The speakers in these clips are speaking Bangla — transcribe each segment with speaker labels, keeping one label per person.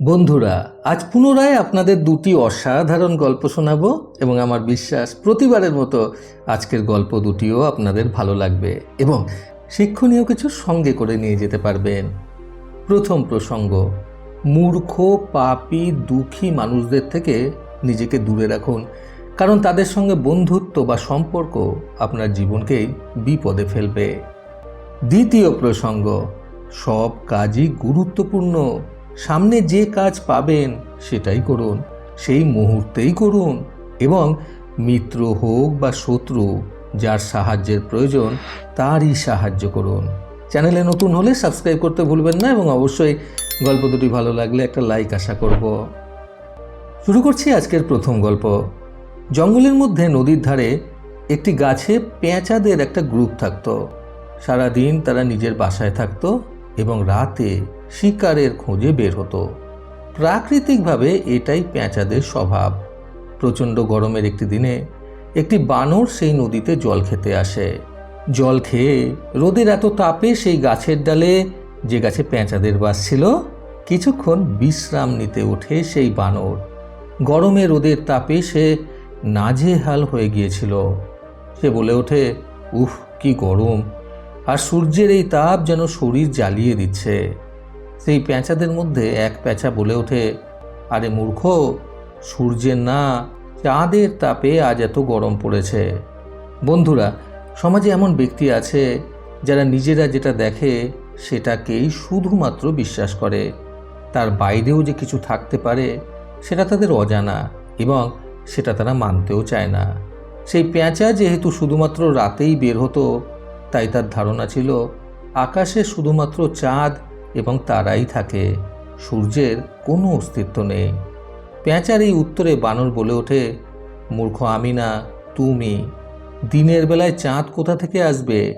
Speaker 1: বন্ধুরা, আজ পুনরায় আপনাদের দুটি অসাধারণ গল্প শোনাবো এবং আমার বিশ্বাস প্রতিবারের মতো আজকের গল্প দুটিও আপনাদের ভালো লাগবে এবং শিক্ষণীয় কিছু সঙ্গে করে নিয়ে যেতে পারবেন। প্রথম প্রসঙ্গ, মূর্খ, পাপী, দুঃখী মানুষদের থেকে নিজেকে দূরে রাখুন, কারণ তাদের সঙ্গে বন্ধুত্ব বা সম্পর্ক আপনার জীবনকেই বিপদে ফেলবে। দ্বিতীয় প্রসঙ্গ, সব কাজই গুরুত্বপূর্ণ। সামনে যে কাজ পাবেন সেটাই করুন, সেই মুহূর্তেই করুন এবং মিত্র হোক বা শত্রু যার সাহায্যের প্রয়োজন তারই সাহায্য করুন। চ্যানেলে নতুন হলে সাবস্ক্রাইব করতে ভুলবেন না এবং অবশ্যই গল্প দুটি ভালো লাগলে একটা লাইক আশা করব। শুরু করছি আজকের প্রথম গল্প। জঙ্গলের মধ্যে নদীর ধারে একটি গাছে পেঁচাদের একটা গ্রুপ থাকতো। সারাদিন তারা নিজের বাসায় থাকতো এবং রাতে শিকারের খোঁজে বের হতো। প্রাকৃতিকভাবে এটাই পেঁচাদের স্বভাব। প্রচণ্ড গরমের একটি দিনে একটি বানর সেই নদীতে জল খেতে আসে। জল খেয়ে রোদের এত তাপে সেই গাছের ডালে যে গাছে পেঁচাদের বাস ছিল, কিছুক্ষণ বিশ্রাম নিতে ওঠে সেই বানর। গরমে রোদের তাপে সে নাজেহাল হয়ে গিয়েছিল। সে বলে ওঠে, উফ, কি গরম। আর সূর্যের এই তাপ যেন শরীর জ্বালিয়ে দিচ্ছে। সেই পেঁচাদের মধ্যে এক পেঁচা বলে ওঠে, আরে মূর্খ, সূর্যের না, চাঁদের তাপে আজ এত গরম পড়েছে। বন্ধুরা, সমাজে এমন ব্যক্তি আছে যারা নিজেরা যেটা দেখে সেটাকেই শুধুমাত্র বিশ্বাস করে। তার বাইরেও যে কিছু থাকতে পারে সেটা তাদের অজানা এবং সেটা তারা মানতেও চায় না। সেই পেঁচা যেহেতু শুধুমাত্র রাতেই বের হতো, তাই তার ধারণা ছিল, আকাশে শুধুমাত্র চাঁদ এবং তারাই থাকে। সূর্যের কোনো অস্তিত্ব নেই। পেঁচার এই উত্তরে বানর বলে ওঠে, মূর্খ আমি না তুমি, দিনের বেলায় চাঁদ কোথা থেকে আসবে?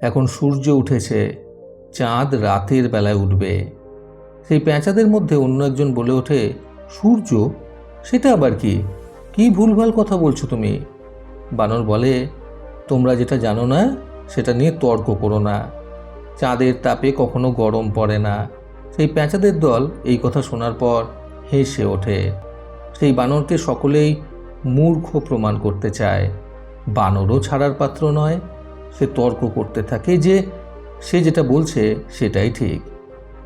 Speaker 1: এখন সূর্য উঠেছে, চাঁদ রাতের বেলায় উঠবে। সেই পেঁচাদের মধ্যে অন্য একজন বলে ওঠে, সূর্য? সেটা আবার কি? কি ভুলভাল কথা বলছো তুমি? বানর বলে, তোমরা যেটা জানো না, সেটা নিয়ে তর্ক করো না। চাঁদের তাপে কখনো গরম পড়ে না। সেই পেঁচাদের দল এই কথা শোনার পর হেসে ওঠে। সেই বানরকে সকলেই মূর্খ প্রমাণ করতে চায়। বানরও ছাড়ার পাত্র নয়, সে তর্ক করতে থাকে যে সে যেটা বলছে সেটাই ঠিক।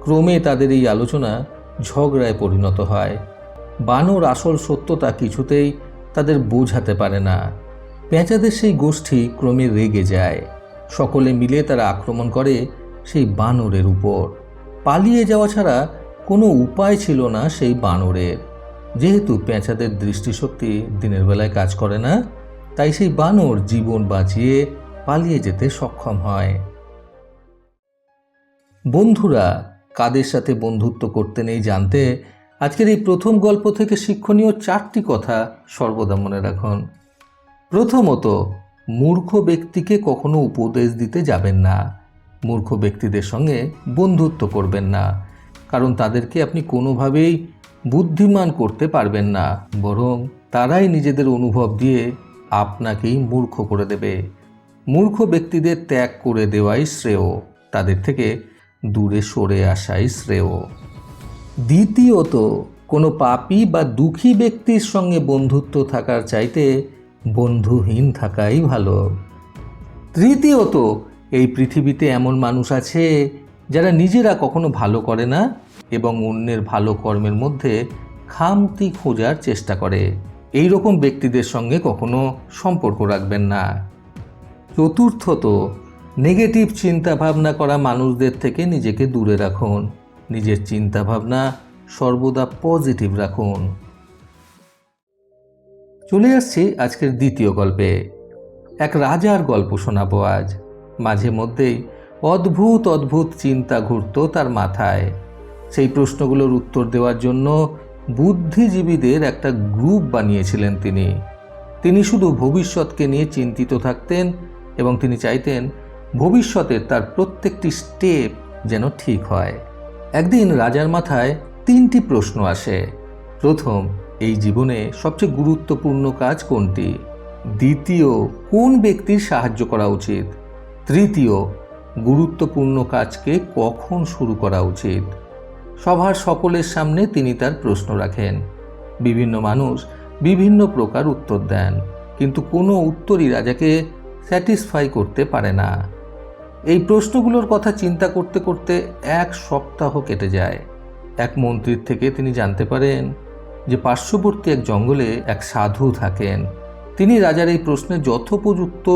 Speaker 1: ক্রমে তাদের এই আলোচনা ঝগড়ায় পরিণত হয়। বানর আসল সত্যতা কিছুতেই তাদের বোঝাতে পারে না। পেঁচাদের সেই গোষ্ঠী ক্রমে রেগে যায়। সকলে মিলে তারা আক্রমণ করে সেই বানরের উপর। পালিয়ে যাওয়া ছাড়া কোনো উপায় ছিল না সেই বানরের। যেহেতু পেঁচাদের দৃষ্টিশক্তি দিনের বেলায় কাজ করে না, তাই সেই বানর জীবন বাঁচিয়ে পালিয়ে যেতে সক্ষম হয়। বন্ধুরা, কাদের সাথে বন্ধুত্ব করতে নেই জানতে আজকের এই প্রথম গল্প থেকে শিক্ষণীয় চারটি কথা সর্বদা মনে রাখুন। প্রথমত মূর্খ ব্যক্তিকে কখনো উপদেশ দিতে যাবেন না। মূর্খ ব্যক্তিদের সঙ্গে বন্ধুত্ব করবেন না। কারণ তাদেরকে আপনি কোনোভাবেই বুদ্ধিমান করতে পারবেন না। বরং তারাই নিজেদের অনুভব দিয়ে আপনাকেই মূর্খ করে দেবে। মূর্খ ব্যক্তিদের ত্যাগ করে দেওয়াই শ্রেয়। তাদের থেকে দূরে সরে আসাই শ্রেয়। দ্বিতীয়ত, কোনো পাপী বা দুঃখী ব্যক্তির সঙ্গে বন্ধুত্ব থাকার চাইতে বন্ধুহীন থাকাই ভালো। তৃতীয়ত, এই পৃথিবীতে এমন মানুষ আছে যারা নিজেরা কখনো ভালো করে না এবং অন্যের ভালো কর্মের মধ্যে খামতি খোঁজার চেষ্টা করে। এই রকম ব্যক্তিদের সঙ্গে কখনো সম্পর্ক রাখবেন না। চতুর্থত, নেগেটিভ চিন্তা ভাবনা করা মানুষদের থেকে নিজেকে দূরে রাখুন। নিজের চিন্তা ভাবনা সর্বদা পজিটিভ রাখুন। চলে আসছি আজকের দ্বিতীয় গল্পে। এক রাজার গল্প শোনাবো আজ। মাঝে মধ্যেই অদ্ভুত অদ্ভুত চিন্তা ঘুরত তার মাথায়। সেই প্রশ্নগুলোর উত্তর দেওয়ার জন্য বুদ্ধিজীবীদের একটা গ্রুপ বানিয়েছিলেন তিনি। তিনি শুধু ভবিষ্যৎকে নিয়ে চিন্তিত থাকতেন এবং তিনি চাইতেন ভবিষ্যতের তার প্রত্যেকটি স্টেপ যেন ঠিক হয়। একদিন রাজার মাথায় তিনটি প্রশ্ন আসে। প্রথম এই জীবনে সবচেয়ে গুরুত্বপূর্ণ কাজ কোনটি? দ্বিতীয়, কোন ব্যক্তির সাহায্য করা উচিত? তৃতীয়, গুরুত্বপূর্ণ কাজকে কখন শুরু করা উচিত? সভার সকলের সামনে তিনি তার প্রশ্ন রাখেন। বিভিন্ন মানুষ বিভিন্ন প্রকার উত্তর দেন, কিন্তু কোনো উত্তরই রাজাকে স্যাটিসফাই করতে পারে না। এই প্রশ্নগুলোর কথা চিন্তা করতে করতে এক সপ্তাহ কেটে যায়। এক মন্ত্রীর থেকে তিনি জানতে পারেন যে পার্শ্ববর্তী এক জঙ্গলে এক সাধু থাকেন। তিনি রাজার এই প্রশ্নের যথোপযুক্ত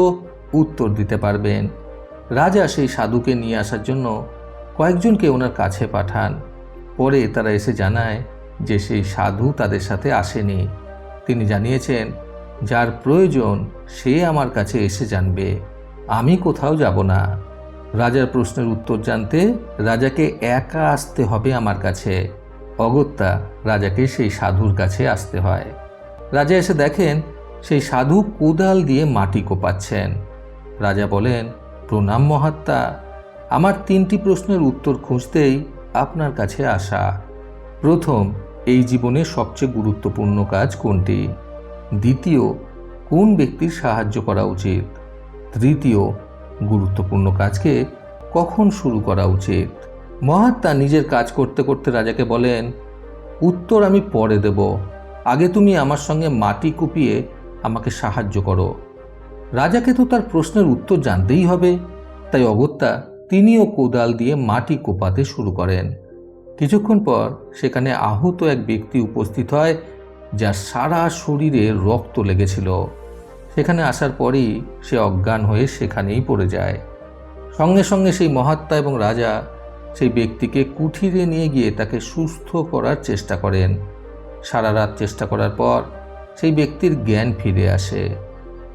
Speaker 1: উত্তর দিতে পারবেন। রাজা সেই সাধুকে নিয়ে আসার জন্য কয়েকজনকে ওনার কাছে পাঠান। পরে তারা এসে জানায় যে সেই সাধু তাদের সাথে আসেনি। তিনি জানিয়েছেন, যার প্রয়োজন, সে আমার কাছে এসে জানবে। আমি কোথাও যাব না। রাজার প্রশ্নের উত্তর জানতে রাজাকে একা আসতে হবে আমার কাছে। অগত্যা রাজাকে সেই সাধুর কাছে আসতে হয়। রাজা এসে দেখেন, সেই সাধু কোদাল দিয়ে মাটি কোপাচ্ছেন। রাজা বলেন, প্রণাম মহাত্মা, আমার তিনটি প্রশ্নের উত্তর খুঁজতেই আপনার কাছে আসা। প্রথম, এই জীবনে সবচেয়ে গুরুত্বপূর্ণ কাজ কোনটি? দ্বিতীয়, কোন ব্যক্তির সাহায্য করা উচিত? তৃতীয়, গুরুত্বপূর্ণ কাজকে কখন শুরু করা উচিত? মহাত্মা নিজের কাজ করতে করতে রাজাকে বলেন, উত্তর আমি পরে দেব। আগে তুমি আমার সঙ্গে মাটি কুপিয়ে আমাকে সাহায্য করো। রাজাকে তো তার প্রশ্নের উত্তর জানতেই হবে। তাই অগত্যা তিনিও কোদাল দিয়ে মাটি কোপাতে শুরু করেন। কিছুক্ষণ পর সেখানে আহত এক ব্যক্তি উপস্থিত হয়, যার সারা শরীরে রক্ত লেগেছিল। সেখানে আসার পরই সে অজ্ঞান হয়ে সেখানেই পড়ে যায়। সঙ্গে সঙ্গে সেই মহাত্মা এবং রাজা সেই ব্যক্তিকে কুঠিরে নিয়ে গিয়ে তাকে সুস্থ করার চেষ্টা করেন। সারা রাত চেষ্টা করার পর সেই ব্যক্তির জ্ঞান ফিরে আসে।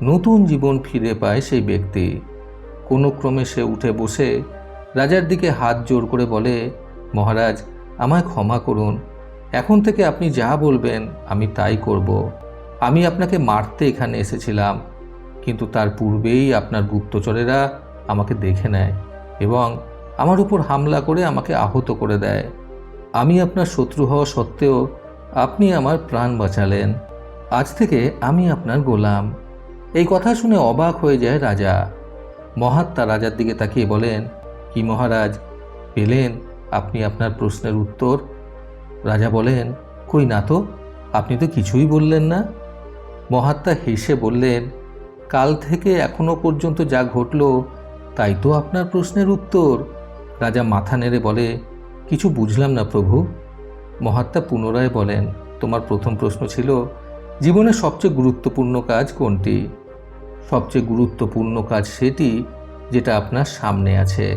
Speaker 1: নতুন জীবন ফিরে পায় সেই ব্যক্তি। কোনো ক্রমে সে উঠে বসে রাজার দিকে হাত জোর করে বলে, মহারাজ, আমায় ক্ষমা করুন। এখন থেকে আপনি যা বলবেন, আমি তাই করব। আমি আপনাকে মারতে এখানে এসেছিলাম, কিন্তু তার পূর্বেই আপনার গুপ্তচরেরা আমাকে দেখে নেয় এবং আমার উপর হামলা করে আমাকে আহত করে দেয়। আমি আপনার শত্রু হওয়া সত্ত্বেও আপনি আমার প্রাণ বাঁচালেন। আজ থেকে আমি আপনার গোলাম। এই কথা শুনে অবাক হয়ে যায় রাজা। মহাত্মা রাজার দিকে তাকিয়ে বলেন, কি মহারাজ, পেলেন আপনি আপনার প্রশ্নের উত্তর? রাজা বলেন, কই না তো, আপনি তো কিছুই বললেন না। মহাত্মা হেসে বললেন, কাল থেকে এখনও পর্যন্ত যা ঘটল, তাই তো আপনার প্রশ্নের উত্তর। রাজা মাথা নেড়ে বলে, কিছু বুঝলাম না প্রভু। মহাত্মা পুনরায় বলেন, তোমার প্রথম প্রশ্ন ছিল, জীবনের সবচেয়ে গুরুত্বপূর্ণ কাজ কোনটি? সবচেয়ে গুরুত্বপূর্ণ কাজ সেটি যেটা আপনার সামনে আছে।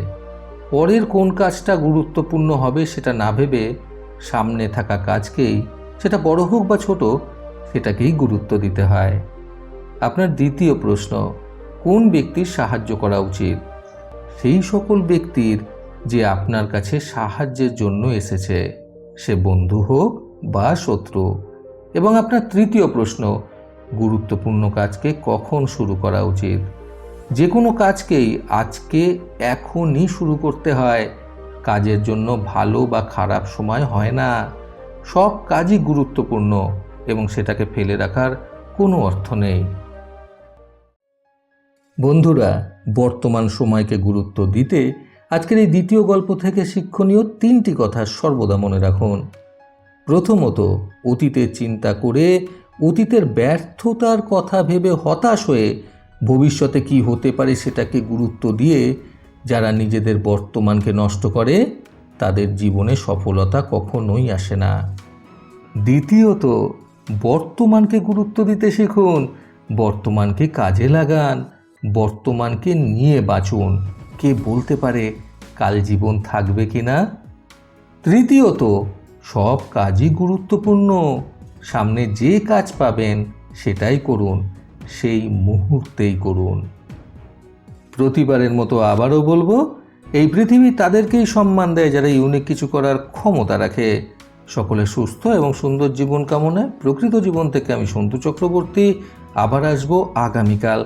Speaker 1: পরের কোন কাজটা গুরুত্বপূর্ণ হবে সেটা না ভেবে সামনে থাকা কাজকেই, সেটা বড় হোক বা ছোট, সেটাকেই গুরুত্ব দিতে হয়। আপনার দ্বিতীয় প্রশ্ন, কোন ব্যক্তির সাহায্য করা উচিত? সেই সকল ব্যক্তির যে আপনার কাছে সাহায্যের জন্য এসেছে, সে বন্ধু হোক বা শত্রু। এবং আপনার তৃতীয় প্রশ্ন, গুরুত্বপূর্ণ কাজকে কখন শুরু করা উচিত? যে কোনো কাজকেই আজকে এখনই শুরু করতে হয়। কাজের জন্য ভালো বা খারাপ সময় হয় না। সব কাজই গুরুত্বপূর্ণ এবং সেটাকে ফেলে রাখার কোনো অর্থ নেই। বন্ধুরা, বর্তমান সময়কে গুরুত্ব দিতে আজকের এই দ্বিতীয় গল্প থেকে শিক্ষণীয় তিনটি কথা সর্বদা মনে রাখুন। প্রথমত অতীতের চিন্তা করে অতীতের ব্যর্থতার কথা ভেবে হতাশ হয়ে ভবিষ্যতে কি হতে পারে সেটাকে গুরুত্ব দিয়ে যারা নিজেদের বর্তমানকে নষ্ট করে, তাদের জীবনে সফলতা কখনোই আসে না। দ্বিতীয়ত, বর্তমানকে গুরুত্ব দিতে শিখুন, বর্তমানকে কাজে লাগান, বর্তমানকে নিয়ে বাঁচুন। কে বলতে পারে কাল জীবন থাকবে কি না? তৃতীয়ত, সব কাজই গুরুত্বপূর্ণ। সামনে যে কাজ পাবেন, সেটাই করুন, সেই মুহূর্তেই করুন। প্রতিবারের মতো আবারও বলব, এই পৃথিবী তাদেরকেই সম্মান দেয় যারা ইউনিক কিছু করার ক্ষমতা রাখে। সকলে সুস্থ এবং সুন্দর জীবন কামনায় প্রকৃত জীবন থেকে আমি সন্তু চক্রবর্তী। আবার আসব আগামীকাল